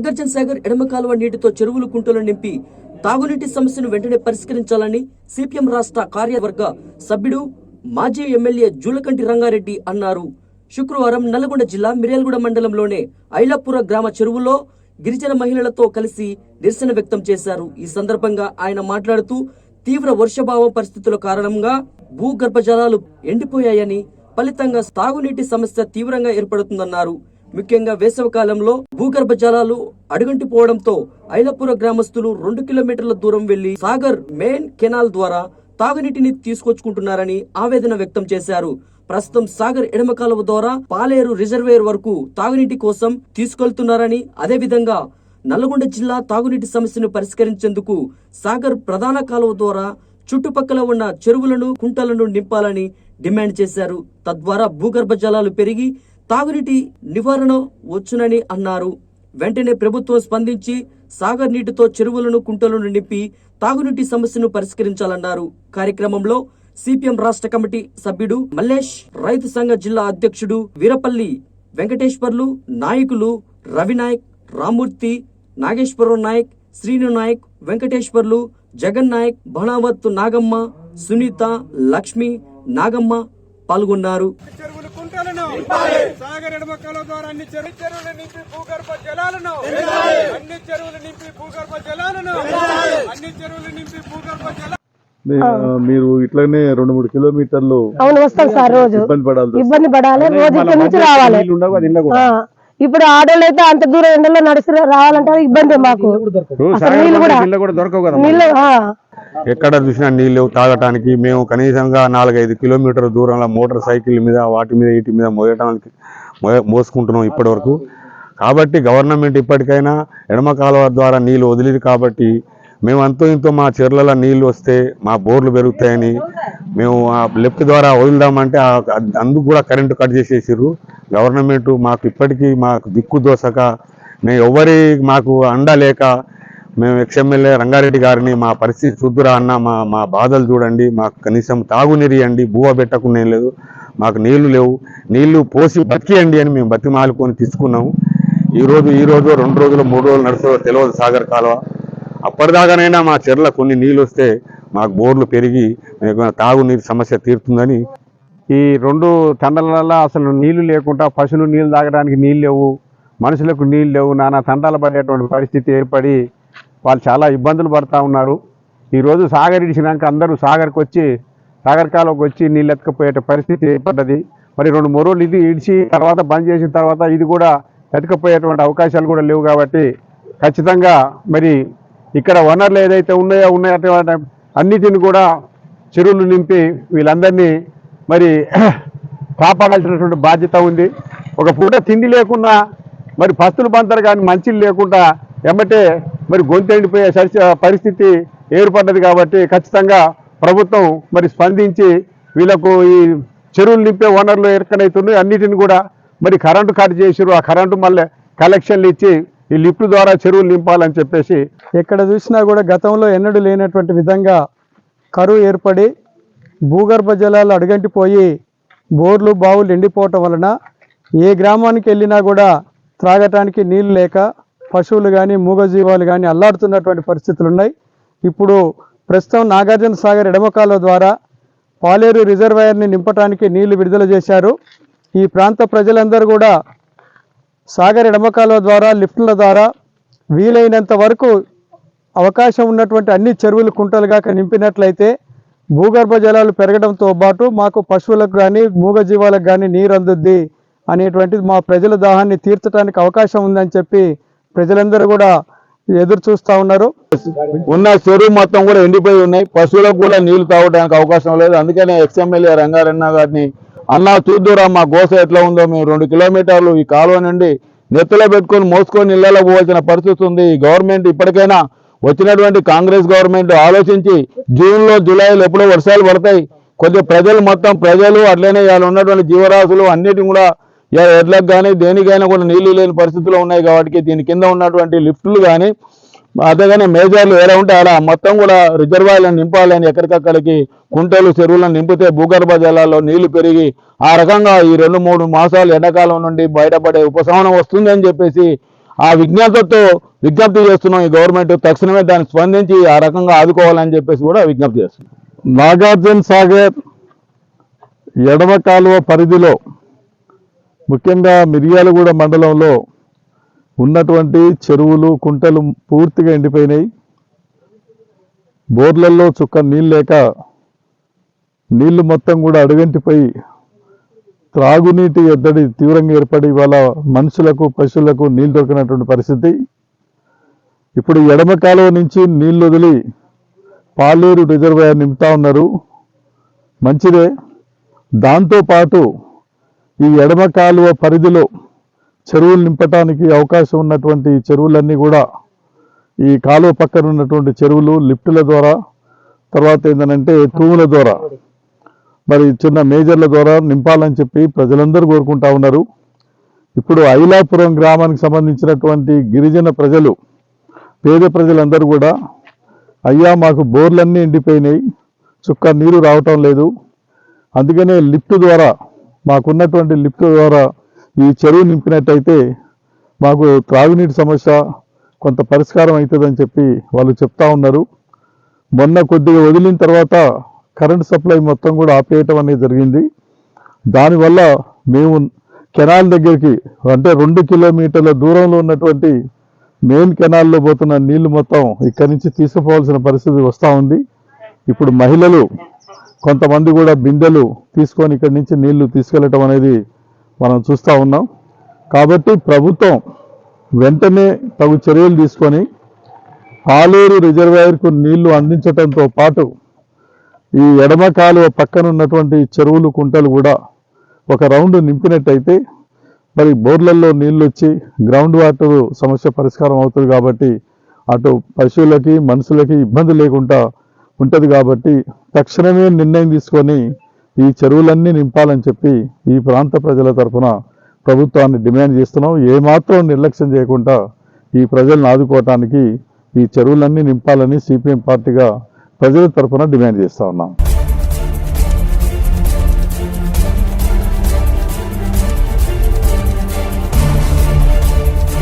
నాగార్జున సాగర్ ఎడమ కాలువ నీటితో చెరువులు కుంటలు నింపి తాగునీటి సమస్యను వెంటనే పరిష్కరించాలని సిపిఎం రాష్ట్ర కార్యవర్గ సభ్యుడు మాజీ ఎమ్మెల్యే జూలకంటి రంగారెడ్డి అన్నారు. శుక్రవారం నల్గొండ జిల్లా మిర్యాలగూడ మండలంలోనే ఐలాపుర గ్రామ చెరువులో గిరిజన మహిళలతో కలిసి నిరసన వ్యక్తం చేశారు. ఈ సందర్భంగా ఆయన మాట్లాడుతూ తీవ్ర వర్షభావం పరిస్థితుల కారణంగా భూగర్భ జలాలు ఎండిపోయాయని ఫలితంగా తాగునీటి సమస్య తీవ్రంగా ఏర్పడుతుందన్నారు. ముఖ్యంగా వేసవకాలంలో భూగర్భ జలాలు అడుగంటిపోవడంతో ఐలపుర గ్రామస్తులు రెండు కిలోమీటర్ల దూరం వెళ్ళి సాగర్ మెయిన్ కెనాల్ ద్వారా తాగునీటిని తీసుకొచ్చుకుంటున్నారని ఆవేదన వ్యక్తం చేశారు. ప్రస్తుతం సాగర్ ఎడమ కాలువ ద్వారా పాలేరు రిజర్వేయర్ వరకు తాగునీటి కోసం తీసుకెళ్తున్నారని అదేవిధంగా నల్గొండ జిల్లా తాగునీటి సమస్యను పరిష్కరించేందుకు సాగర్ ప్రధాన కాలువ ద్వారా చుట్టుపక్కల ఉన్న చెరువులను కుంటలను నింపాలని డిమాండ్ చేశారు. తద్వారా భూగర్భ జలాలు పెరిగి తాగునీటి నివారణ వచ్చునని అన్నారు. వెంటనే ప్రభుత్వం స్పందించి సాగర్ నీటితో చెరువులను కుంటలను నింపి తాగునీటి సమస్యను పరిష్కరించాలన్నారు. కార్యక్రమంలో సిపిఎం రాష్ట్ర కమిటీ సభ్యుడు మల్లేష్ రైతు సంఘ జిల్లా అధ్యక్షుడు వీరపల్లి వెంకటేశ్వర్లు నాయకులు రవినాయక్ రామూర్తి నాగేశ్వరరావు నాయక్ శ్రీను నాయక్ వెంకటేశ్వర్లు జగన్ నాయక్ బణావత్తు నాగమ్మ సునీత లక్ష్మి నాగమ్మ పాల్గొన్నారు. సాగర్ ఎడమక్కల ద్వారా అన్ని చెరువు చెరువులు నింపి భూగర్భ జలాలను. అన్ని చెరువులు నింపి భూగర్భ జలాలను. అన్ని చెరువులు నింపి భూగర్భ జలాలను మీ- మీరు ఇట్లానే రెండు మూడు కిలోమీటర్లు అవును వస్తాం సార్ రోజు. ఇబ్బంది పడాలి ఇబ్బంది పడాలి. రోజు ఇక్కడ నుంచి రావాలి. ఆ, ఇప్పుడు ఆడోళ్ళు అయితే అంత దూరం ఎండలో నడిచి రావాలంటే ఇబ్బంది మాకు. నీళ్ళు కూడా నీళ్ళు ఎక్కడ చూసినా నీళ్ళు తాగటానికి మేము కనీసంగా నాలుగైదు కిలోమీటర్ దూరంలో మోటార్ సైకిల్ మీద వాటి మీద వీటి మీద మోయటానికి మోసుకుంటున్నాం ఇప్పటి వరకు కాబట్టి గవర్నమెంట్ ఇప్పటికైనా ఎడమ కాలువ ద్వారా నీళ్ళు వదిలేదు కాబట్టి మేము అంతో ఇంతో మా చెర్లలో నీళ్ళు వస్తే మా బోర్లు పెరుగుతాయని మేము ఆ లెఫ్ట్ ద్వారా వదులుదామంటే ఆ- అందుకు కూడా కరెంటు కట్ చేసేసారు గవర్నమెంట్ మాకు ఇప్పటికీ మాకు దిక్కు దోసక మేము ఎవరి మాకు అండ లేక మేము ఎక్స్ఎమ్మెల్యే రంగారెడ్డి గారిని మా పరిస్థితి చూద్దురా అన్న మా మా బాధలు చూడండి మాకు కనీసం తాగునీరు ఇవ్వండి బువ్వ పెట్టకుండా లేదు మాకు నీళ్ళు లేవు. నీళ్ళు పోసి బతికేయండి అని మేము బతిమాలుకొని తీసుకున్నాము. ఈరోజు ఈరోజు ఈ రోజు రెండు రోజులు మూడు రోజులు నడుస్తుందో తెలియదు సాగర్ కాలువ. అప్పటిదాకానైనా మా చెర్ల కొన్ని నీళ్ళు వస్తే మాకు బోర్లు పెరిగి మీకు తాగునీరు సమస్య తీరుతుందని. ఈ రెండు తండలలో అసలు నీళ్ళు లేకుండా పశువులు నీళ్ళు తాగడానికి నీళ్ళు లేవు మనుషులకు నీళ్ళు లేవు నానా తండాలు పడేటువంటి పరిస్థితి ఏర్పడి వాళ్ళు చాలా ఇబ్బందులు పడుతూ ఉన్నారు. ఈరోజు సాగర్ ఇడిచినాక అందరూ సాగర్కి వచ్చి సాగర్ కాలంకి వచ్చి నీళ్ళు ఎత్తుకపోయే పరిస్థితి ఏర్పడ్డది. మరి రెండు మూడు ఇది ఇడిచి తర్వాత బంద్ చేసిన తర్వాత ఇది కూడా ఎత్తుకపోయేటువంటి అవకాశాలు కూడా లేవు కాబట్టి ఖచ్చితంగా మరి ఇక్కడ వనరులు ఏదైతే ఉన్నాయో ఉన్నాయో అటువంటి అన్నిటిని కూడా చెరువులు నింపి వీళ్ళందరినీ మరి కాపాడాల్సినటువంటి బాధ్యత ఉంది. ఒక పూట తిండి లేకున్నా మరి పస్తులు పంతరు కానీ మంచిలు లేకుండా ఎమ్మటే మరి గొంతెండిపోయే సరి- పరిస్థితి ఏర్పడ్డది కాబట్టి ఖచ్చితంగా ప్రభుత్వం మరి స్పందించి వీళ్ళకు ఈ చెరువులు నింపే వనరులు ఎక్కడైతున్నాయి అన్నిటిని కూడా మరి కరెంటు కట్ చేసిరు ఆ కరెంటు మళ్ళీ కలెక్షన్లు ఇచ్చి ఈ లిఫ్ట్ ద్వారా చెరువులు నింపాలని చెప్పేసి ఎక్కడ చూసినా కూడా గతంలో ఎన్నడూ లేనటువంటి విధంగా కరువు ఏర్పడి భూగర్భ జలాలు అడుగంటిపోయి బోర్లు బావులు ఎండిపోవటం వలన ఏ గ్రామానికి వెళ్ళినా కూడా త్రాగటానికి నీళ్ళు లేక పశువులు కానీ మూగజీవాలు కానీ అల్లాడుతున్నటువంటి పరిస్థితులు ఉన్నాయి ఇప్పుడు ప్రస్తుతం నాగార్జున సాగర్ ఎడమకాల ద్వారా పాలేరు రిజర్వాయర్ని నింపటానికి నీళ్ళు విడుదల చేశారు. ఈ ప్రాంత ప్రజలందరూ కూడా సాగర్ ఎడమకాలువ ద్వారా లిఫ్ట్ల ద్వారా వీలైనంత వరకు అవకాశం ఉన్నటువంటి అన్ని చెరువులు కుంటలుగా నింపినట్లయితే భూగర్భ జలాలు పెరగడంతో పాటు మాకు పశువులకు కానీ మూగజీవాలకు కానీ నీరు అందుద్ది అనేటువంటిది మా ప్రజల దాహాన్ని తీర్చడానికి అవకాశం ఉందని చెప్పి ప్రజలందరూ కూడా ఎదురు చూస్తూ ఉన్నారు. ఉన్న చెరువు మొత్తం కూడా ఎండిపోయి ఉన్నాయి. పశువులకు కూడా నీళ్ళు తాగడానికి అవకాశం లేదు. అందుకనే ఎక్స్ఎమ్మెల్యే రంగారన్న గారిని అన్నా చూద్దురా మా గోస ఎట్లా ఉందో. మేము రెండు కిలోమీటర్లు ఈ కాలువ నుండి నెత్తులో పెట్టుకొని మోసుకొని ఇళ్ళలో పోవాల్సిన పరిస్థితి ఉంది. ఈ గవర్నమెంట్ ఇప్పటికైనా వచ్చినటువంటి కాంగ్రెస్ గవర్నమెంట్ ఆలోచించి జూన్లో జూలైలో ఎప్పుడో వర్షాలు పడతాయి. కొద్దిగా ప్రజలు మొత్తం ప్రజలు అట్లనే ఇవాళ ఉన్నటువంటి జీవరాశులు అన్నిటిని కూడా ఇవాళ ఎడ్లకు కానీ దేనికైనా కూడా నీళ్ళు లేని పరిస్థితులు ఉన్నాయి కాబట్టి దీని కింద ఉన్నటువంటి లిఫ్టులు కానీ అదేగానే మేజర్లు ఎలా ఉంటే అలా మొత్తం కూడా రిజర్వాయర్లను నింపాలని ఎక్కడికక్కడికి కుంటలు చెరువులను నింపితే భూగర్భ జలాల్లో నీళ్ళు పెరిగి ఆ రకంగా ఈ రెండు మూడు మాసాలు ఎండాకాలం నుండి బయటపడే ఉపశమనం వస్తుందని చెప్పేసి ఆ విజ్ఞతతో విజ్ఞప్తి చేస్తున్నాం ఈ గవర్నమెంట్. తక్షణమే దాన్ని స్పందించి ఆ రకంగా ఆదుకోవాలని చెప్పేసి కూడా విజ్ఞప్తి చేస్తున్నాం. నాగార్జున సాగర్ ఎడమ కాలువ పరిధిలో ముఖ్యంగా మిర్యాలగూడ మండలంలో ఉన్నటువంటి చెరువులు కుంటలు పూర్తిగా ఎండిపోయినాయి. బోర్లలో చుక్క నీళ్ళు లేక నీళ్ళు మొత్తం కూడా అడుగంటిపోయి త్రాగునీటి ఎద్దడి తీవ్రంగా ఏర్పడి ఇవాళ మనుషులకు పశువులకు నీళ్ళు దొరికినటువంటి పరిస్థితి. ఇప్పుడు ఎడమ కాలువ నుంచి నీళ్ళు వదిలి పాలేరు రిజర్వాయర్ నింపుతా ఉన్నారు. మంచిదే. దాంతోపాటు ఈ ఎడమ కాలువ పరిధిలో చెరువులు నింపటానికి అవకాశం ఉన్నటువంటి చెరువులన్నీ కూడా ఈ కాలువ పక్కన ఉన్నటువంటి చెరువులు లిఫ్టుల ద్వారా తర్వాత ఏంటంటే తూముల ద్వారా. మరి చిన్న మేజర్ల ద్వారా నింపాలని చెప్పి ప్రజలందరూ కోరుకుంటా ఉన్నారు. ఇప్పుడు ఐలాపురం గ్రామానికి సంబంధించినటువంటి గిరిజన ప్రజలు పేద ప్రజలందరూ కూడా అయ్యా మాకు బోర్లన్నీ ఎండిపోయినాయి చుక్క నీరు రావటం లేదు. అందుకనే లిఫ్ట్ ద్వారా మాకున్నటువంటి లిఫ్ట్ ద్వారా ఈ చెరువు నింపినట్టయితే మాకు త్రాగునీటి సమస్య కొంత పరిష్కారం అవుతుందని చెప్పి వాళ్ళు చెప్తా ఉన్నారు. మొన్న కొద్దిగా వదిలిన తర్వాత కరెంట్ సప్లై మొత్తం కూడా ఆపేయటం అనేది జరిగింది. దానివల్ల మేము కెనాల్ దగ్గరికి అంటే రెండు కిలోమీటర్ల దూరంలో ఉన్నటువంటి మెయిన్ కెనాల్లో పోతున్న నీళ్ళు మొత్తం ఇక్కడి నుంచి తీసుకుపోవాల్సిన పరిస్థితి వస్తూ ఉంది. ఇప్పుడు మహిళలు కొంతమంది కూడా బిందెలు తీసుకొని ఇక్కడి నుంచి నీళ్ళు తీసుకెళ్ళటం అనేది మనం చూస్తూ ఉన్నాం. కాబట్టి ప్రభుత్వం వెంటనే తగు చర్యలు తీసుకొని పాలేరు రిజర్వాయర్కు నీళ్ళు అందించడంతో పాటు ఈ ఎడమ కాలువ పక్కన ఉన్నటువంటి చెరువులు కుంటలు కూడా ఒక రౌండ్ నింపినట్టయితే మరి బోర్లలో నీళ్ళు వచ్చి గ్రౌండ్ వాటర్ సమస్య పరిష్కారం అవుతుంది కాబట్టి అటు పశువులకి మనుషులకి ఇబ్బంది లేకుండా ఉంటుంది కాబట్టి తక్షణమే నిర్ణయం తీసుకొని ఈ చెరువులన్నీ నింపాలని చెప్పి ఈ ప్రాంత ప్రజల తరఫున ప్రభుత్వాన్ని డిమాండ్ చేస్తున్నాం. ఏమాత్రం నిర్లక్ష్యం చేయకుండా ఈ ప్రజలను ఆదుకోవటానికి ఈ చెరువులన్నీ నింపాలని సిపిఎం పార్టీగా ప్రజల తరఫున డిమాండ్ చేస్తా ఉన్నాం.